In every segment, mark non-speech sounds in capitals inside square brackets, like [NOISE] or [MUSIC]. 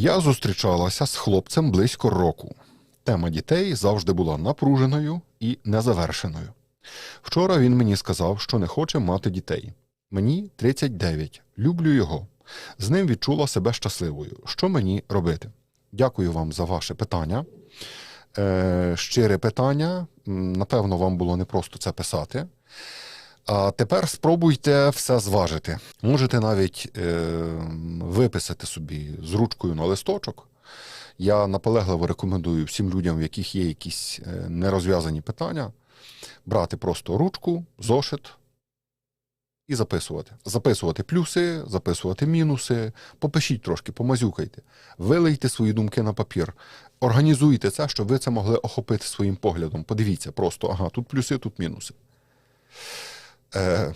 Я зустрічалася з хлопцем близько року. Тема дітей завжди була напруженою і незавершеною. Вчора він мені сказав, що не хоче мати дітей. Мені 39, люблю його. З ним відчула себе щасливою. Що мені робити? Дякую вам за ваше питання. Е, щире питання. Напевно, вам було непросто це писати. А тепер спробуйте все зважити. Можете навіть е, виписати собі з ручкою на листочок. Я наполегливо рекомендую всім людям, в яких є якісь е, нерозв'язані питання, брати просто ручку, зошит і записувати. Записувати плюси, записувати мінуси, попишіть трошки, помазюкайте, вилийте свої думки на папір, організуйте це, щоб ви це могли охопити своїм поглядом. Подивіться просто, ага, тут плюси, тут мінуси. Е,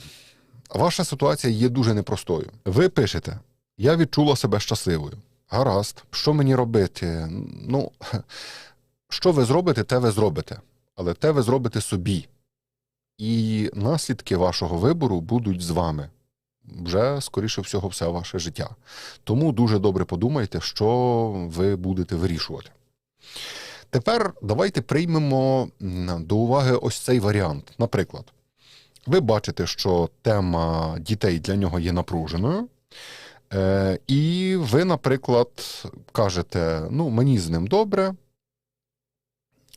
ваша ситуація є дуже непростою. Ви пишете: Я відчула себе щасливою. Гаразд, що мені робити? Ну, [LAUGHS] що ви зробите, те ви зробите. Але те ви зробите собі. І наслідки вашого вибору будуть з вами. Вже, скоріше всього, все ваше життя. Тому дуже добре подумайте, що ви будете вирішувати. Тепер давайте приймемо до уваги ось цей варіант. Наприклад, ви бачите, що тема дітей для нього є напруженою. Е, і ви, наприклад, кажете: ну, мені з ним добре,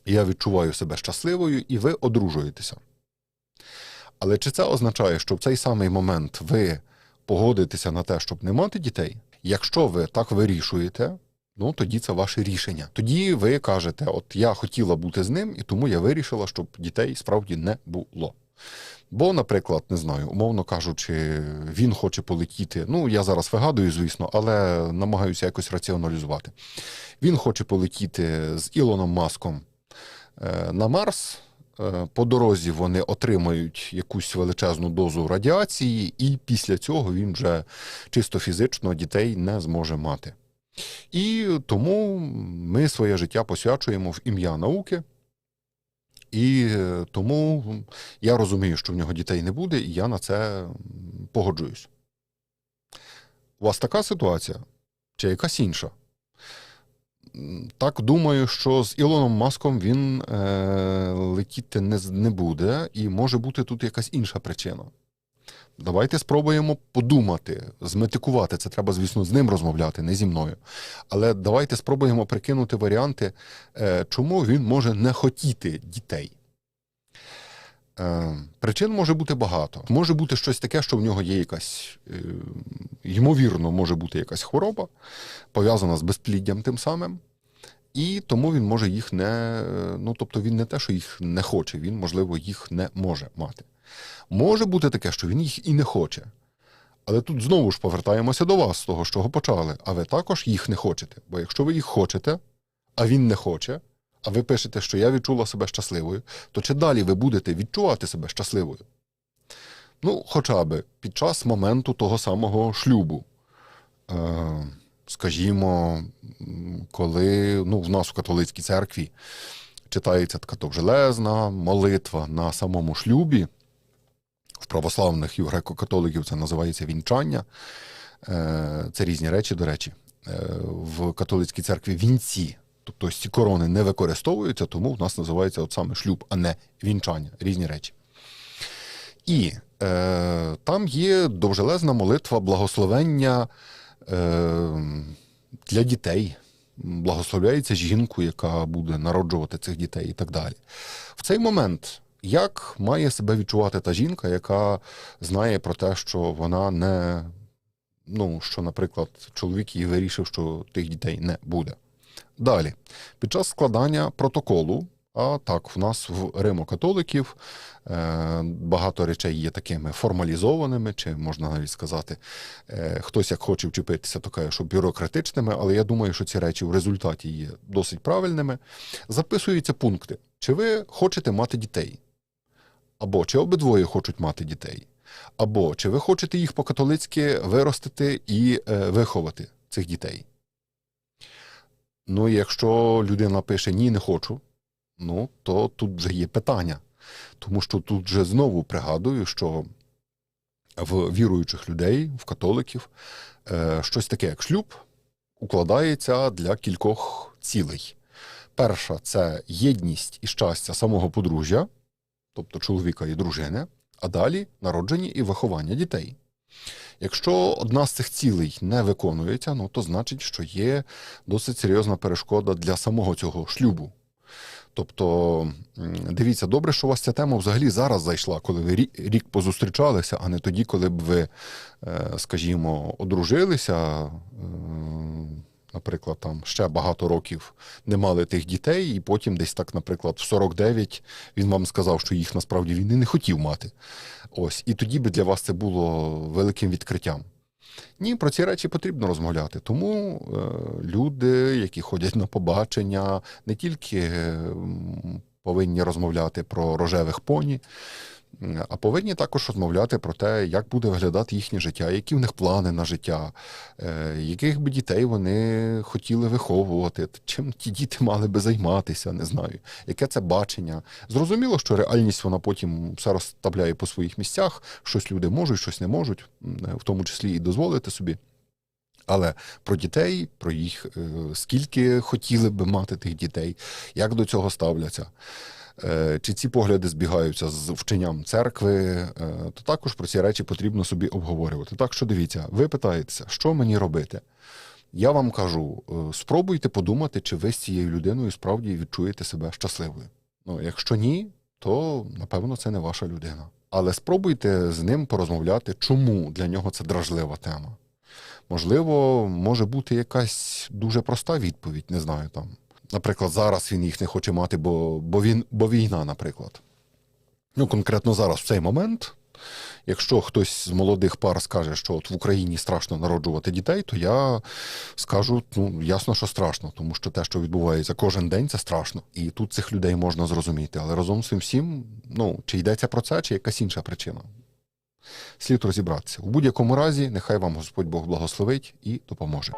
я відчуваю себе щасливою, і ви одружуєтеся. Але чи це означає, що в цей самий момент ви погодитеся на те, щоб не мати дітей? Якщо ви так вирішуєте, ну тоді це ваше рішення. Тоді ви кажете: от я хотіла бути з ним, і тому я вирішила, щоб дітей справді не було. Бо, наприклад, не знаю, умовно кажучи, він хоче полетіти. Ну, я зараз вигадую, звісно, але намагаюся якось раціоналізувати. Він хоче полетіти з Ілоном Маском е, на Марс. Е, По дорозі вони отримають якусь величезну дозу радіації, і після цього він вже чисто фізично дітей не зможе мати. І тому ми своє життя посвячуємо в ім'я науки. І е, тому я розумію, що в нього дітей не буде, і я на це погоджуюсь. У вас така ситуація? Чи якась інша? Так думаю, що з Ілоном Маском він е, летіти не, не буде, і може бути тут якась інша причина. Давайте спробуємо подумати, зметикувати. Це треба, звісно, з ним розмовляти, не зі мною. Але давайте спробуємо прикинути варіанти, е, чому він може не хотіти дітей. Е, Причин може бути багато. Може бути щось таке, що в нього є якась, е, ймовірно, може бути якась хвороба, пов'язана з безпліддям тим самим. І тому він може їх не. Ну, тобто він не те, що їх не хоче, він, можливо, їх не може мати. Може бути таке, що він їх і не хоче. Але тут знову ж повертаємося до вас, з того, з чого почали. А ви також їх не хочете. Бо якщо ви їх хочете, а він не хоче, а ви пишете, що я відчула себе щасливою, то чи далі ви будете відчувати себе щасливою? Ну, хоча б під час моменту того самого шлюбу. Е, скажімо, коли ну, в нас в католицькій церкві читається така довжелезна молитва на самому шлюбі. В православних і в греко-католиків це називається вінчання. Е, Це різні речі, до речі. Е, В католицькій церкві вінці, тобто ці корони не використовуються, тому в нас називається от саме шлюб, а не вінчання. Різні речі. І е, там є довжелезна молитва благословення е, для дітей. Благословляється жінку, яка буде народжувати цих дітей і так далі. В цей момент, як має себе відчувати та жінка, яка знає про те, що вона не, ну, що, наприклад, чоловік їй вирішив, що тих дітей не буде. Далі, під час складання протоколу, а так, в нас в Римо-католиків е, багато речей є такими формалізованими, чи можна навіть сказати, е, хтось як хоче вчепитися, то каже, що бюрократичними, але я думаю, що ці речі в результаті є досить правильними. Записуються пункти. Чи ви хочете мати дітей? Або чи обидвоє хочуть мати дітей? Або чи ви хочете їх по-католицьки виростити і е, виховати цих дітей? Ну, якщо людина пише ні, не хочу, ну то тут вже є питання. Тому що тут вже знову пригадую, що в віруючих людей, в католиків, е, щось таке, як шлюб, укладається для кількох цілей. Перша це єдність і щастя самого подружжя, тобто чоловіка і дружини, а далі народження і виховання дітей. Якщо одна з цих цілей не виконується, ну то значить, що є досить серйозна перешкода для самого цього шлюбу. Тобто, дивіться, добре, що у вас ця тема взагалі зараз зайшла, коли ви рі- рік позустрічалися, а не тоді, коли б ви, е, скажімо, одружилися, е, наприклад, там ще багато років не мали тих дітей, і потім десь так, наприклад, в 49 він вам сказав, що їх насправді він і не хотів мати. Ось, і тоді би для вас це було великим відкриттям. Ні, про ці речі потрібно розмовляти. Тому е, люди, які ходять на побачення, не тільки е, повинні розмовляти про рожевих поні, а повинні також розмовляти про те, як буде виглядати їхнє життя, які в них плани на життя, е, яких би дітей вони хотіли виховувати, чим ті діти мали би займатися, не знаю, яке це бачення. Зрозуміло, що реальність вона потім все розставляє по своїх місцях, щось люди можуть, щось не можуть, в тому числі і дозволити собі. Але про дітей, про їх е, скільки хотіли би мати тих дітей, як до цього ставляться, е, чи ці погляди збігаються з вченням церкви, е, то також про ці речі потрібно собі обговорювати. Так що дивіться, ви питаєтеся, що мені робити? Я вам кажу, е, спробуйте подумати, чи ви з цією людиною справді відчуєте себе щасливою. Ну, якщо ні, то напевно це не ваша людина. Але спробуйте з ним порозмовляти, чому для нього це дражлива тема. Можливо, може бути якась дуже проста відповідь, не знаю там. Наприклад, зараз він їх не хоче мати, бо, бо, він, бо війна, наприклад. Ну, конкретно зараз, в цей момент, якщо хтось з молодих пар скаже, що от в Україні страшно народжувати дітей, то я скажу, ну, ясно, що страшно, тому що те, що відбувається кожен день, це страшно. І тут цих людей можна зрозуміти. Але разом з цим всім, ну, чи йдеться про це, чи якась інша причина. Слід розібратися. У будь-якому разі, нехай вам Господь Бог благословить і допоможе.